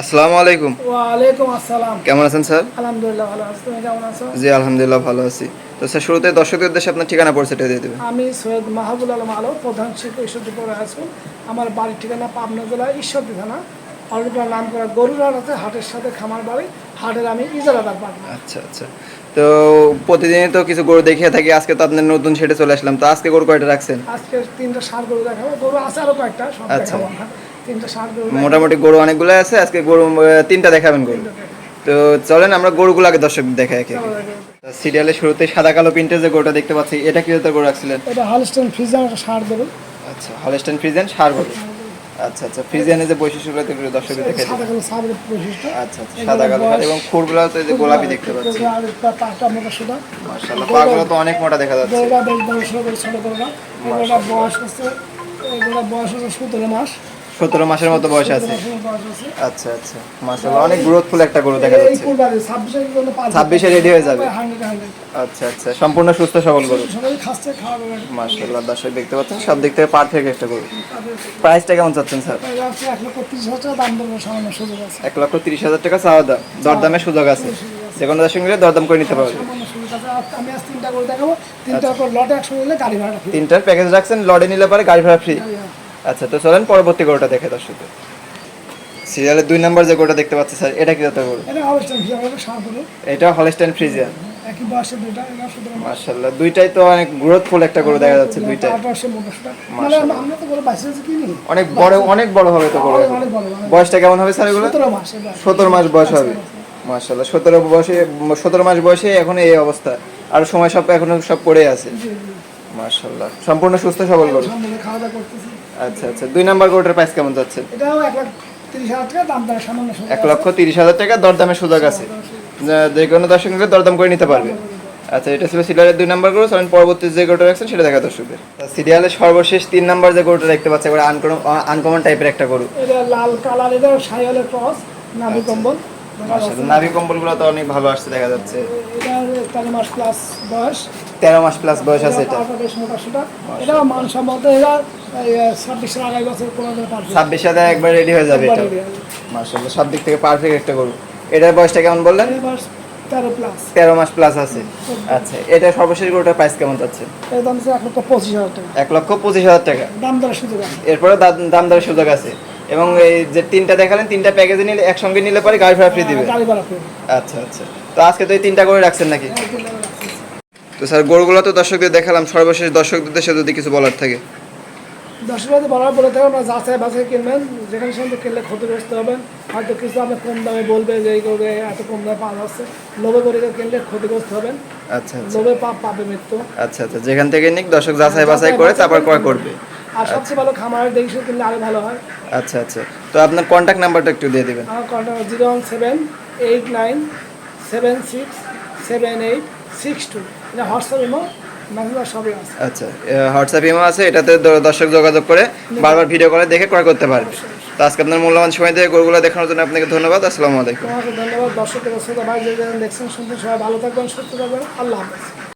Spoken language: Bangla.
আসসালামু আলাইকুম। ওয়ালাইকুম আসসালাম। কেমন আছেন স্যার? আলহামদুলিল্লাহ ভালো আছি। তুমি কেমন আছো? জি আলহামদুলিল্লাহ ভালো আছি। তো স্যার শুরুতে দর্শকদের উদ্দেশ্যে আপনার ঠিকানা পরিচয়টা দিয়ে দেবেন। আমি সৈয়দ মাহবুল আলম আলো প্রধান শিক্ষক ঈশ্বরদীপুর আমার বাড়ির ঠিকানা পাবনা জেলা ঈশ্বরদী থানা। অলরেডি নাম করা গরুরার আছে হাটের সাথে খামার বাড়ি। হাটের আমি ইজারাদার পাবনা। আচ্ছা আচ্ছা। তো প্রতিদিনই তো কিছু গরু দেখিয়ে থাকি। আজকে তো আপনার নতুন সেটে চলে আসলাম। তো আজকে গরু কয়টা রাখছেন? আজকে তিনটা সার গরু দেখাবো। গরু আছে আরও কয়েকটা সব আচ্ছা। দেখাবো। না সার। মোটামুটি গরু অনেকগুলো আছে আজকে গরু তিনটা দেখাবেন গরু। তো চলেন আমরা গরুগুলো আগে দর্শক দেখাই একে সিরিয়ালের শুরুতে সাদা কালো প্রিন্টের যে গরুটা দেখতে পাচ্ছি এটা কি জাতের গরু রাখছিলেন? এটা হলস্টেন একটা সার গরু। আচ্ছা হলস্টেন সার গরু। আচ্ছা আচ্ছা ফ্রিজিয়ানের যে বৈশিষ্ট্যগুলো দর্শকদের দেখে সাদা কালো সাবের বৈশিষ্ট্য। আচ্ছা আচ্ছা সাদা কালো সার এবং খুরগুলো তো এই যে গোলাপি দেখতে পাচ্ছি। পাঁচটা মোটা সুদা মাশাআল্লাহ পাগুলো তো অনেক মোটা দেখা যাচ্ছে। গরুটা বেশ বড় সড়ো করে ছোট গরুটা এগুলোটা বয়স হচ্ছে এগুলোটা বয়স হচ্ছে সতেরো মাস। সতেরো মাসের মতো বয়স আছে। আচ্ছা আচ্ছা। মাশাআল্লাহ অনেক গ্রোথফুল একটা গরু দেখা এই যাচ্ছে। কুরবানি ছাব্বিশের জন্য 26 এ ready হয়ে যাবে। আচ্ছা আচ্ছা। সম্পূর্ণ সুস্থ সবল গরু। মাশাআল্লাহ দর্শক দেখতে পাচ্ছেন সব দিক থেকে পারফেক্ট একটা গরু। প্রাইসটা কেমন চাচ্ছেন স্যার? এক লক্ষ তিরিশ হাজার টাকা চাওয়া দাম। দরদামের সুযোগ আছে। যে কোনো দর্শক নিলে দরদাম করে নিতে পারবে। সামান্য সুযোগ আছে আর আমি আজ তিনটা করে দেখাবো তিনটা করে লটে একশো নিলে গাড়ি ভাড়া তিনটার প্যাকেজ রাখছেন লড়ে নিলে পরে গাড়ি ভাড়া ফ্রি আচ্ছা তো চলেন পরবর্তী গরুটা দেখে তার দর্শকদের। সিরিয়ালের দুই নাম্বার যে গরুটা দেখতে পাচ্ছি স্যার এটা কি জাতের গরু? এটা সার গরু। এটা হলস্টাইন ফ্রিজিয়ান একই বয়সে দুইটা মাশাআল্লাহ দুইটাই তো অনেক গ্রোথফুল একটা গরু দেখা যাচ্ছে দুইটাই। মানে আমরা- তো গরু হচ্ছে কিনি। অনেক বড় অনেক বড় হবে তো গরু বয়সটা কেমন হবে স্যার এগুলো? সতেরো মাস এটা সতেরো মাস বয়স হবে। মাশাআল্লাহ সতেরো বয়সে সতেরো মাস বয়সে এখন এই অবস্থা। আর সময় সব এখনও সব পড়ে আছে। মাশাআল্লাহ সম্পূর্ণ সুস্থ সবল গরু। খাওয়া দাওয়া করতেছি। আচ্ছা আচ্ছা। দুই নাম্বার গরুটার প্রাইস কেমন যাচ্ছে? এটাও এক লাখ তিরিশ হাজার টাকা দাম দেওয়া সামান্য এক লক্ষ তিরিশ হাজার টাকা দরদামের সুযোগ আছে। যে কোনো দর্শক নিলে দরদাম করে নিতে পারবে। আচ্ছা এটা ছিল সিরিয়ালের দুই নাম্বার গরু। চলেন পরবর্তী যে গরুটা রাখছেন সেটা দেখা দর্শকদের। সিরিয়ালের সর্বশেষ তিন নাম্বার যে গরুটা দেখতে পাচ্ছি এবার আনকমন টাইপের একটা গরু। এটা লাল কালার এটা সাইহলের ক্রস নাভি কম্বল। নাভি কম্বলগুলো তো অনেক ভালো আসছে দেখা যাচ্ছে। তেরো মাস প্লাস বয়স। তেরো মাস প্লাস বয়স আছে এটা। মানসম্মত এরা ছাব্বিশের আগামী বছর ছাব্বিশ হাজার একবার রেডি হয়ে যাবে এটা। মাশাআল্লাহ সব দিক থেকে পারফেক্ট একটা গরু। এটার বয়সটা কেমন বললেন? তেরো মাস প্লাস আছে। আচ্ছা এটা সর্বশেষ গরুটার প্রাইস কেমন যাচ্ছে? এক লক্ষ পঁচিশ হাজার টাকা। এক লক্ষ পঁচিশ হাজার টাকা। দাম সুযোগ এরপরে দাম- দাম দরের সুযোগ আছে। এবং এই যে তিনটা দেখালেন তিনটা প্যাকেজে নিলে একসঙ্গে নিলে পরে গাড়ি ভাড়া ফ্রি দিবে? গাড়ি ভাড়া ফ্রি আচ্ছা আচ্ছা। তো আজকে তো এই তিনটা করে রাখছেন নাকি? তো স্যার গরুগুলো তো দর্শকদের দেখালাম সর্বশেষ দর্শকদের দেশে যদি কিছু বলার থাকে। বাজে বলার বলে থাকে আমরা যাচাই বাছাই কিনবেন যেখানে সেখানে কিনলে ক্ষতিগ্রস্ত হবেন। হয়তো কিছু আপনি কম দামে বলবে যে এই করবে এত কম দামে পাওয়া যাচ্ছে। লোভে করে কিনলে ক্ষতিগ্রস্ত হবেন। আচ্ছা আচ্ছা। লোভে পাপ পাবে মৃত্যু। আচ্ছা আচ্ছা। যেখান থেকে নিক দর্শক যাচাই বাছাই করে তারপর ক্রয় করবে। আর সবচেয়ে ভালো খামারের দেখে কিনলে আরও ভালো হয়। আচ্ছা আচ্ছা। তো আপনার কন্ট্যাক্ট নাম্বারটা একটু দিয়ে দেবেন। আমার contact zero one seven eight nine seven six seven eight six two এটা হোয়াটসঅ্যাপ আছে। আচ্ছা হোয়াটসঅ্যাপ ইমো আছে। এটাতে দর্শক যোগাযোগ করে বারবার ভিডিও করে দেখে ক্রয় করতে পারবে। তো আজকে আপনার মূল্যবান সময় দিয়ে গরুগুলো দেখানোর জন্য আপনাকে ধন্যবাদ। আসসালামু আলাইকুম। ধন্যবাদ। যে দেখছেন শুনতে সবাই ভালো থাকবেন সুস্থ থাকবেন। আল্লাহ হাফেজ।